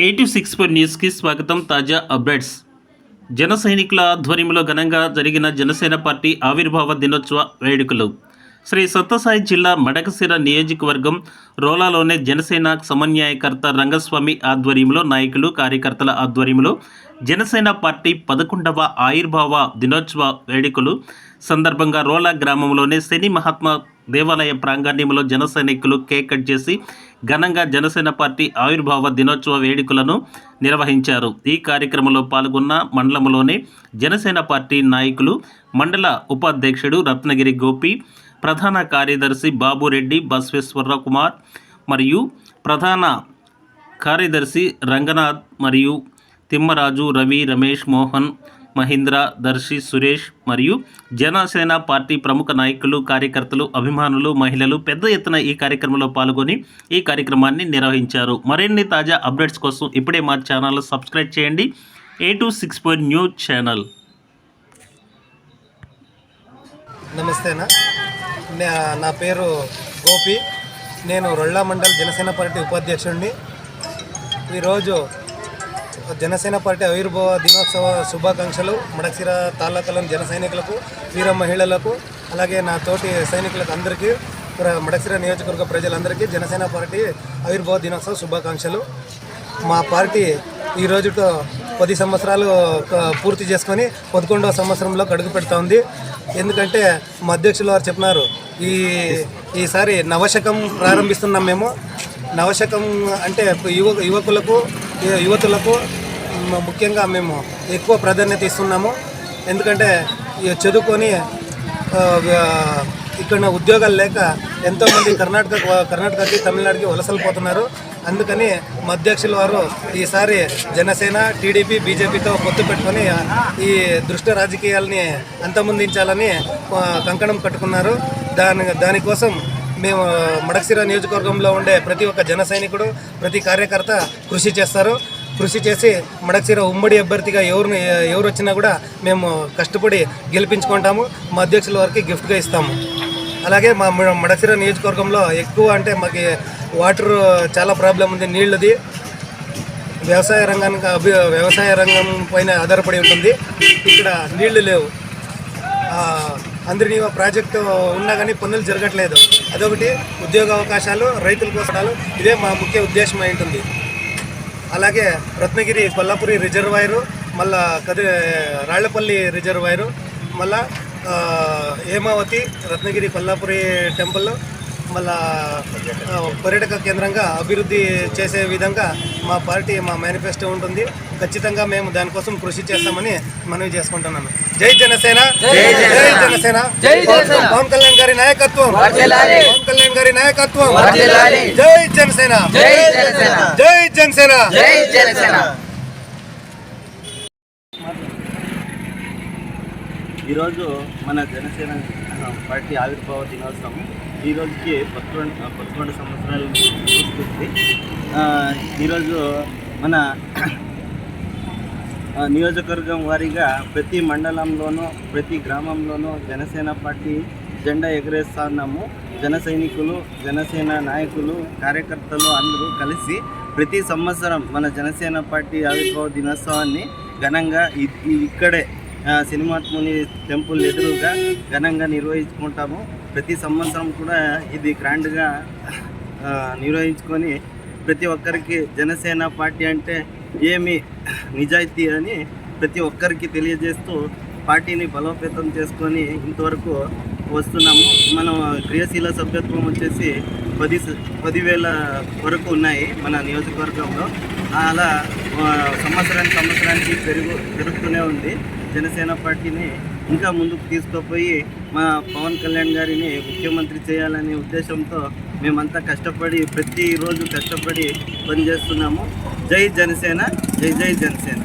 Eighty six per న్యూస్కి స్వాగతం. తాజా అప్డేట్స్. జన సైనికుల ఆధ్వర్యంలో ఘనంగా జరిగిన జనసేన పార్టీ ఆవిర్భావ దినోత్సవ వేడుకలు. శ్రీ సత్యసాయి జిల్లా మడకశిర నియోజకవర్గం రోలాలోనే జనసేన సమన్వయకర్త రంగస్వామి ఆధ్వర్యంలో నాయకులు కార్యకర్తల ఆధ్వర్యంలో జనసేన పార్టీ పదకొండవ ఆవిర్భావ దినోత్సవ వేడుకలు. సందర్భంగా రోలా గ్రామంలోనే శని మహాత్మా దేవాలయ ప్రాంగణ్యంలో జన సైనికులు కేక్ కట్ చేసి ఘనంగా జనసేన పార్టీ ఆవిర్భావ దినోత్సవ వేడుకలను నిర్వహించారు. ఈ కార్యక్రమంలో పాల్గొన్న మండలంలోని జనసేన పార్టీ నాయకులు మండల ఉపాధ్యక్షుడు రత్నగిరి గోపి ప్రధాన కార్యదర్శి బాబురెడ్డి బసవేశ్వరరావు కుమార్ మరియు ప్రధాన కార్యదర్శి రంగనాథ్ మరియు తిమ్మరాజు రవి రమేష్ మోహన్ మహీంద్ర దర్శి సురేష్ మరియు జనసేన పార్టీ ప్రముఖ నాయకులు కార్యకర్తలు అభిమానులు మహిళలు పెద్ద ఎత్తున ఈ కార్యక్రమంలో పాల్గొని ఈ కార్యక్రమాన్ని నిర్వహించారు. మరిన్ని తాజా అప్డేట్స్ కోసం ఇప్పుడే మా ఛానల్ సబ్స్క్రైబ్ చేయండి. A two six point news channel నమస్తేనా? నా- నా పేరు గోపి. నేను రొళ్ళ మండల్ జనసేన పార్టీ ఉపాధ్యక్షుడిని. ఈరోజు జనసేన పార్టీ ఆవిర్భావ దినోత్సవ శుభాకాంక్షలు. మడక్సిర తాలూకాలోని జన సైనికులకు వీర మహిళలకు అలాగే నా తోటి సైనికులకు అందరికీ ప్ర- మడక్సిర నియోజకవర్గ ప్రజలందరికీ జనసేన పార్టీ ఆవిర్భావ దినోత్సవ శుభాకాంక్షలు. మా పార్టీ ఈ పది సంవత్సరాలు పూర్తి చేసుకొని పదకొండవ సంవత్సరంలో అడుగు పెడతా ఉంది. ఎందుకంటే మా అధ్యక్షులు వారు చెప్పినారు ఈ ఈసారి నవశకం ప్రారంభిస్తున్నాం మేము. నవశకం అంటే యువ యువకులకు యువతులకు ముఖ్యంగా మేము ఎక్కువ ప్రాధాన్యత ఇస్తున్నాము. ఎందుకంటే ఈ చదువుకొని ఇక్కడ ఉద్యోగాలు లేక ఎంతోమంది కర్ణాటక కర్ణాటకకి తమిళనాడుకి వలసలు పోతున్నారు. అందుకని మా అధ్యక్షుల వారు ఈసారి జనసేన టీడీపీ బీజేపీతో పొత్తు పెట్టుకొని ఈ దృష్ట రాజకీయాలని అంతమొందించాలని కంకణం కట్టుకున్నారు. దాని దానికోసం మేము మడక్సిరా నియోజకవర్గంలో ఉండే ప్రతి ఒక్క జన సైనికుడు ప్రతి కార్యకర్త కృషి చేస్తారు. కృషి చేసి మడక్సిర ఉమ్మడి అభ్యర్థిగా ఎవరు ఎవరు వచ్చినా కూడా మేము కష్టపడి గెలిపించుకుంటాము. మా అధ్యక్షుల వారికి గిఫ్ట్గా ఇస్తాము. అలాగే మా మడసిర నియోజకవర్గంలో ఎక్కువ అంటే మాకు వాటర్ చాలా ప్రాబ్లం ఉంది నీళ్ళది. వ్యవసాయ రంగానికి అభి వ్యవసాయ రంగం పైన ఆధారపడి ఉంటుంది. ఇక్కడ నీళ్ళు లేవు. అందరినీ ప్రాజెక్టు ఉన్నా కానీ పనులు జరగట్లేదు. అదొకటి ఉద్యోగ అవకాశాలు రైతుల కోసాలు ఇదే మా ముఖ్య ఉద్దేశం అయి ఉంటుంది. అలాగే రత్నగిరి కొల్లాపురి రిజర్వాయరు మళ్ళా కది రాళ్ళపల్లి రిజర్వాయరు మళ్ళా హేమావతి రత్నగిరి కొల్లాపురి టెంపుల్ మళ్ళా పర్యాటక కేంద్రంగా అభివృద్ధి చేసే విధంగా మా పార్టీ మా మేనిఫెస్టో ఉంటుంది. ఖచ్చితంగా మేము దానికోసం కృషి చేస్తామని మనవి చేసుకుంటున్నాను. జై జనసేన! జై జనసేన! పవన్ కళ్యాణ్ గారి నాయకత్వం! పవన్ కళ్యాణ్ గారి నాయకత్వం! జై జనసేన! జై జనసేన! ఈరోజు మన జనసేన పార్టీ ఆవిర్భావ దినోత్సవం. ఈ రోజుకి పదకొండు పదకొండు సంవత్సరాలు పూర్తి ఈరోజు మన నియోజకవర్గం వారీగా ప్రతి మండలంలోనూ ప్రతి గ్రామంలోనూ జనసేన పార్టీ జెండా ఎగరేస్తున్నాము జన సైనికులు జనసేన నాయకులు కార్యకర్తలు అందరూ కలిసి ప్రతి సంవత్సరం మన జనసేన పార్టీ ఆవిర్భావ దినోత్సవాన్ని ఘనంగా ఇక్కడే సినిమాత్ముని టెంపుల్ ఎదురుగా ఘనంగా నిర్వహించుకుంటాము. ప్రతి సంవత్సరం కూడా ఇది గ్రాండ్గా నిర్వహించుకొని ప్రతి ఒక్కరికి జనసేన పార్టీ అంటే ఏమి నిజాయితీ అని ప్రతి ఒక్కరికి తెలియజేస్తూ పార్టీని బలోపేతం చేసుకొని ఇంతవరకు వస్తున్నాము. మనం క్రియాశీల సభ్యత్వం వచ్చేసి పది స- పదివేల వరకు ఉన్నాయి మన నియోజకవర్గంలో. అలా సంవత్సరానికి సంవత్సరానికి పెరుగు పెరుగుతూనే ఉంది. జనసేన పార్టీని ఇంకా ముందుకు తీసుకుపోయి మా పవన్ కళ్యాణ్ గారిని ముఖ్యమంత్రి చేయాలనే ఉద్దేశంతో మేమంతా కష్టపడి ప్రతిరోజు కష్టపడి పనిచేస్తున్నాము. జై జనసేన జై జై జనసేన.